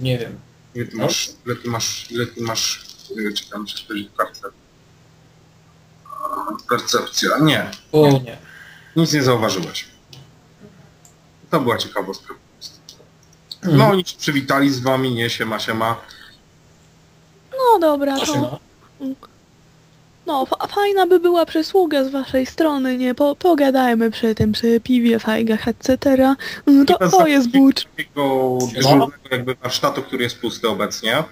Nie wiem. Ile ty masz, ile ty masz, ile ty masz, yy, czekam, czy spojrzeć w kartę. A, Percepcja, nie, O nie. nic nie zauważyłeś. To była ciekawostka. No oni się przywitali z wami, nie, siema, siema. No dobra, To. No, fa fajna by była przysługa z waszej strony, nie? Po pogadajmy przy tym, przy piwie, fajgach, etc. Mm, To, to jest bucz. Takiego dyżurnego jakby warsztatu, który jest pusty obecnie.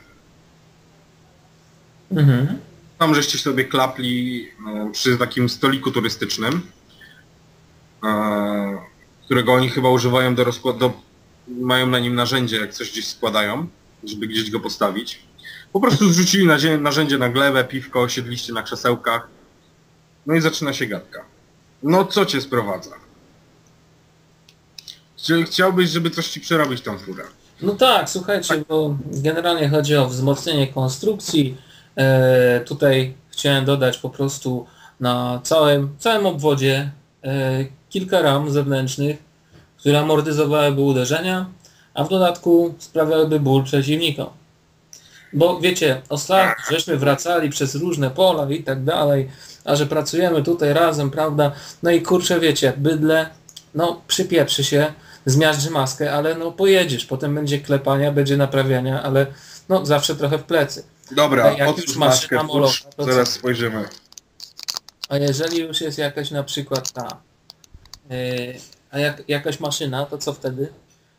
Mhm. Tam żeście sobie klapli e, przy takim stoliku turystycznym, e, którego oni chyba używają do rozkładu, mają na nim narzędzie, jak coś gdzieś składają, żeby gdzieś go postawić. Po prostu zrzucili narzędzie na glebę, piwko, siedliście na krzesełkach, no i zaczyna się gadka. No co cię sprowadza? Czy chciałbyś, żeby coś ci przerobić tą furę? No tak, słuchajcie, bo generalnie chodzi o wzmocnienie konstrukcji. E, tutaj chciałem dodać po prostu na całym, całym obwodzie e, kilka ram zewnętrznych, które amortyzowałyby uderzenia, a w dodatku sprawiałyby ból przeciwnikom. Bo wiecie, ostatnio żeśmy wracali przez różne pola i tak dalej, a że pracujemy tutaj razem, prawda? No i kurczę, wiecie, bydle, no przypieprzy się, zmiażdży maskę, ale no pojedziesz, potem będzie klepania, będzie naprawiania, ale no zawsze trochę w plecy. Dobra, Jak już maskę, to zaraz co? spojrzymy. A jeżeli już jest jakaś na przykład ta, yy, a jak, jakaś maszyna, to co wtedy?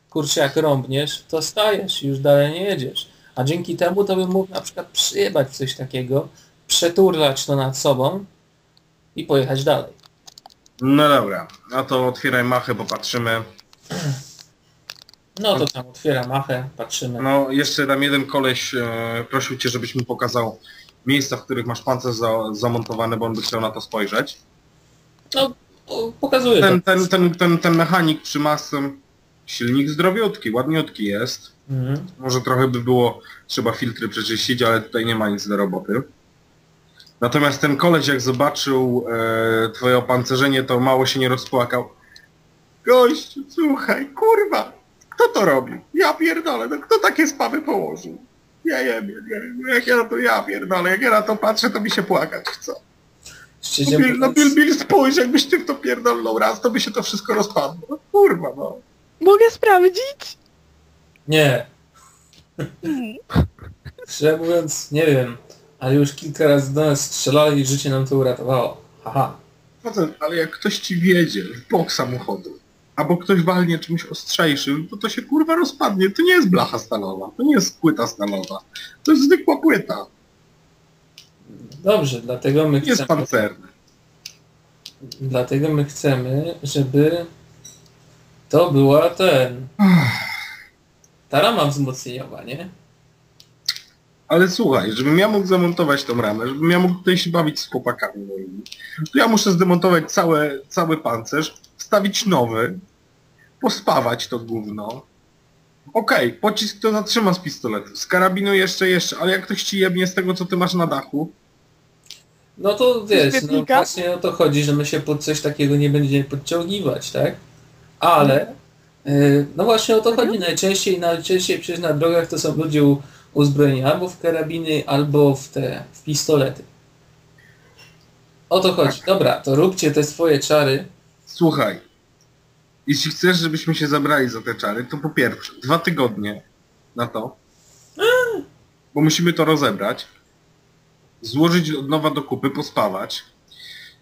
Kurczę, jak rąbniesz, to stajesz już dalej nie jedziesz. A dzięki temu to bym mógł na przykład przyjebać coś takiego, przeturlać to nad sobą i pojechać dalej. No dobra, no to otwieraj machę, popatrzymy. No to tam otwiera machę, patrzymy. No jeszcze tam jeden koleś e, prosił cię, żebyś mu pokazał miejsca, w których masz pancerz za, zamontowany, bo on by chciał na to spojrzeć. No, o, pokazuję Ten, to. ten, ten, ten, ten mechanik przy masce, silnik zdrowiutki, ładniutki jest. Mhm. Może trochę by było, trzeba filtry przeczyścić, ale tutaj nie ma nic do roboty. Natomiast ten koleś jak zobaczył e, twoje opancerzenie, to mało się nie rozpłakał. Gość, słuchaj, kurwa, kto to robił? Ja pierdolę, no kto takie spawy położył? Ja nie wiem, nie, jak ja na to ja pierdolę, jak ja na to patrzę, to mi się płakać chce. Szczerze No Bill, no Bill, Bill, spójrz, jakbyś ty w to pierdolnął raz, to by się to wszystko rozpadło. No, kurwa, no. Mogę sprawdzić? Nie. Szczerze mówiąc, nie wiem, ale już kilka razy do nas strzelali i życie nam to uratowało. Haha. Facet, ale jak ktoś ci wiedzie w bok samochodu, albo ktoś walnie czymś ostrzejszym, to to się kurwa rozpadnie. To nie jest blacha stalowa, to nie jest płyta stalowa. To jest zwykła płyta, Dobrze, dlatego my nie jest chcemy, pancerny. dlatego my chcemy, żeby to była ten... Ta rama wzmocnieniowa, nie? Ale słuchaj, żebym ja mógł zamontować tą ramę, żebym ja mógł tutaj się bawić z chłopakami moimi, to ja muszę zdemontować całe, cały pancerz, wstawić nowy, pospawać to gówno. Okej, pocisk to zatrzyma z pistoletu, z karabinu jeszcze, jeszcze, ale jak ktoś ci jebnie z tego, co ty masz na dachu, No to wiesz, no właśnie o to chodzi, że my się pod coś takiego nie będziemy podciągiwać, tak? Ale yy, no właśnie o to chodzi najczęściej, najczęściej przecież na drogach to są ludzie uzbrojeni albo w karabiny, albo w te w pistolety. O to chodzi. Dobra, to róbcie te swoje czary. Słuchaj, jeśli chcesz, żebyśmy się zabrali za te czary, to po pierwsze, dwa tygodnie na to, bo musimy to rozebrać, złożyć od nowa do kupy, pospawać,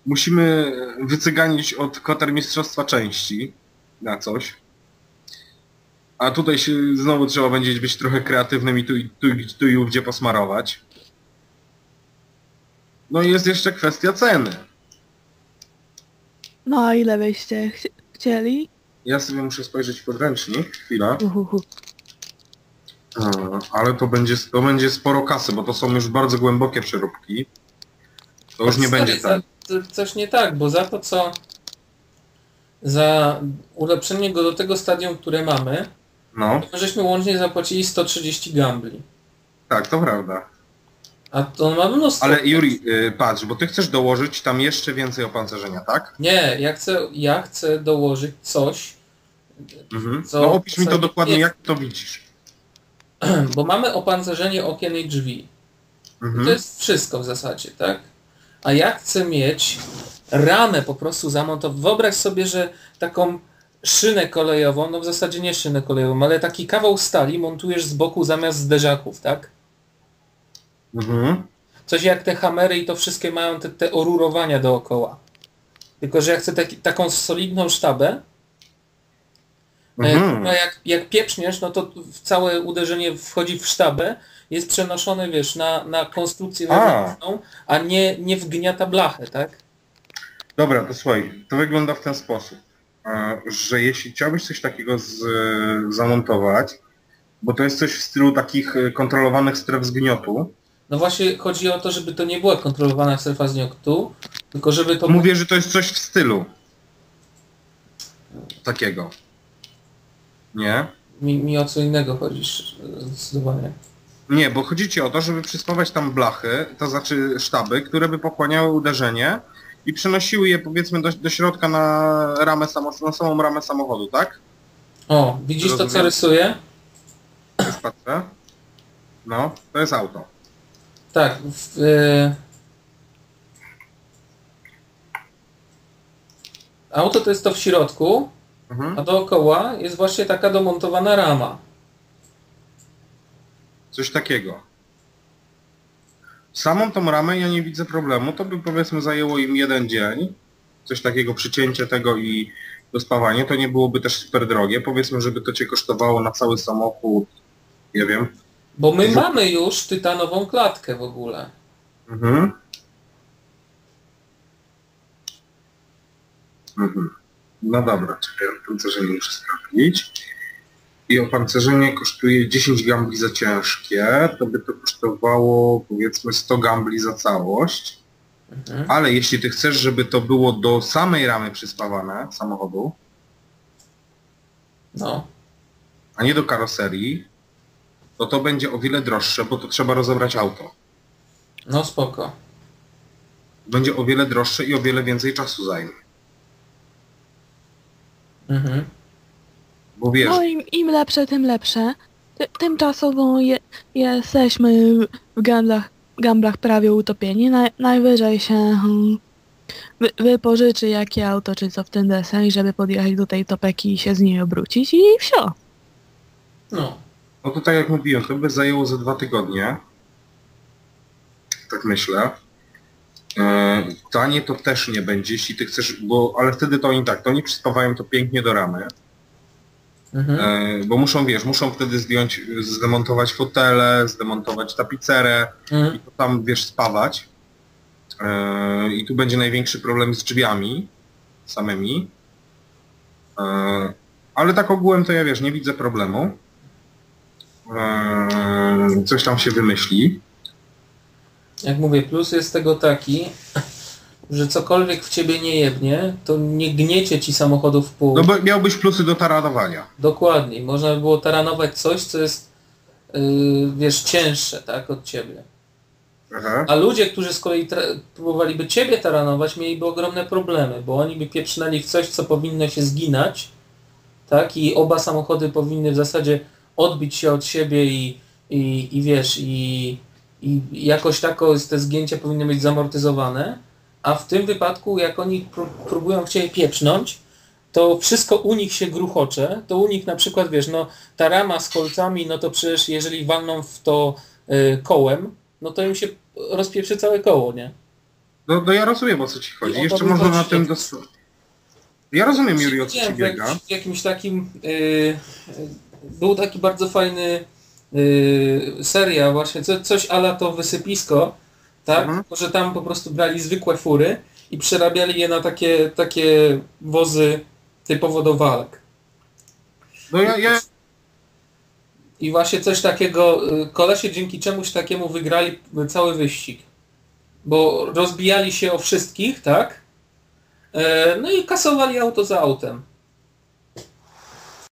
musimy wycyganić od kwatermistrzostwa części na coś, a tutaj się znowu trzeba będzie być trochę kreatywnym i tu, i- tu, i- tu i ówdzie posmarować. No i jest jeszcze kwestia ceny. No a ile byście chci chcieli? Ja sobie muszę spojrzeć w podręcznik, chwila. Uhuhu. A, Ale to będzie, to będzie sporo kasy, bo to są już bardzo głębokie przeróbki. To już nie Stary, będzie tak. za- to Coś nie tak, bo za to co za ulepszenie go do tego stadium, które mamy, No, to żeśmy łącznie zapłacili 130 gambli. tak, to prawda. A to ma mnóstwo. Ale Juri, y, patrz, bo ty chcesz dołożyć tam jeszcze więcej opancerzenia, tak? Nie, ja chcę, ja chcę dołożyć coś. Mhm. Co- No opisz mi to nie dokładnie, jak to widzisz. bo mamy opancerzenie okien i drzwi. Mhm. To jest wszystko w zasadzie, tak? A ja chcę mieć ramę po prostu zamontowaną. Wyobraź sobie, że taką szynę kolejową, no w zasadzie nie szynę kolejową, ale taki kawał stali montujesz z boku zamiast zderzaków, tak? Mhm. Coś jak te hamery i to wszystkie mają te, te orurowania dookoła. Tylko, że ja chcę taki, taką solidną sztabę, Mhm. no jak, jak pieprzniesz, no to całe uderzenie wchodzi w sztabę, jest przenoszone, wiesz, na, na konstrukcję wewnętrzną, a nie, nie wgniata blachę, tak? Dobra, to słuchaj, to wygląda w ten sposób, e, że jeśli chciałbyś coś takiego z, zamontować, bo to jest coś w stylu takich e, kontrolowanych stref zgniotu, No właśnie chodzi o to, żeby to nie była kontrolowana strefa zgniotu, tylko żeby to... mówię, że to jest coś w stylu takiego. Nie? Mi, mi o co innego chodzi zdecydowanie. Nie, bo chodzi ci o to, żeby przyspawać tam blachy, to znaczy sztaby, które by pochłaniały uderzenie i przenosiły je powiedzmy do, do środka na ramę samo, na samą ramę samochodu, tak? O, widzisz to co Rozumiem. rysuję? Już patrzę. No, to jest auto. Tak. W, y... Auto to jest to w środku, Mhm. a dookoła jest właśnie taka domontowana rama. Coś takiego. Samą tą ramę ja nie widzę problemu, to by powiedzmy zajęło im jeden dzień. Coś takiego, przycięcie tego i dospawanie, to nie byłoby też super drogie. Powiedzmy, żeby to cię kosztowało na cały samochód, nie wiem. Bo my mamy już tytanową klatkę w ogóle. Mhm. Mhm. No dobra, czekaj, opancerzenie muszę sprawdzić. I opancerzenie kosztuje 10 gambli za ciężkie, to by to kosztowało powiedzmy 100 gambli za całość. Mhm. Ale jeśli ty chcesz, żeby to było do samej ramy przyspawane samochodu, No. a nie do karoserii, to to będzie o wiele droższe, bo to trzeba rozebrać auto. No spoko. Będzie o wiele droższe i o wiele więcej czasu zajmie. Mhm. Bo wiesz, No im, im lepsze, tym lepsze. Ty, tymczasowo je, jesteśmy w gamblach, gamblach prawie utopieni. Naj, najwyżej się hmm, wy, wypożyczy jakie auto czy co w ten deseń, żeby podjechać do tej topeki i się z niej obrócić i wsio. No. No to tak jak mówiłem, to by zajęło ze dwa tygodnie. Tak myślę. E, tanie to też nie będzie, jeśli ty chcesz, bo ale wtedy to oni tak, to oni przyspawają to pięknie do ramy, Mhm. e, bo muszą, wiesz, muszą wtedy zdjąć, zdemontować fotele, zdemontować tapicerę Mhm. i to tam, wiesz, spawać. E, I tu będzie największy problem z drzwiami samymi. E, ale tak ogółem to ja, wiesz, nie widzę problemu. Coś tam się wymyśli. Jak mówię, plus jest tego taki, że cokolwiek w ciebie nie jebnie, to nie gniecie ci samochodu w pół. No bo miałbyś plusy do taranowania. Dokładnie. Można by było taranować coś, co jest, yy, wiesz, cięższe, tak, od ciebie. Aha. A ludzie, którzy z kolei próbowaliby ciebie taranować, mieliby ogromne problemy, bo oni by pieprznęli w coś, co powinno się zginać, tak, i oba samochody powinny w zasadzie odbić się od siebie i, i, i wiesz, i, i jakoś tak te zgięcia powinny być zamortyzowane, a w tym wypadku, jak oni pró- próbują ciebie pieprznąć, to wszystko u nich się gruchocze, to u nich na przykład, wiesz, no ta rama z kolcami, no to przecież jeżeli walną w to y, kołem, no to im się rozpieprzy całe koło, nie? No, no ja rozumiem o co ci chodzi. Jeszcze można na tym jak- dos... Ja rozumiem Juri o co ci biega. w jakimś takim y, y, był taki bardzo fajny y, seria właśnie, co, coś ala to wysypisko, tak? Mhm. Tylko, że tam po prostu brali zwykłe fury i przerabiali je na takie, takie wozy typowo do walk. No ja, ja I właśnie coś takiego, y, kolesie dzięki czemuś takiemu wygrali cały wyścig. Bo rozbijali się o wszystkich, tak? E, No i kasowali auto za autem.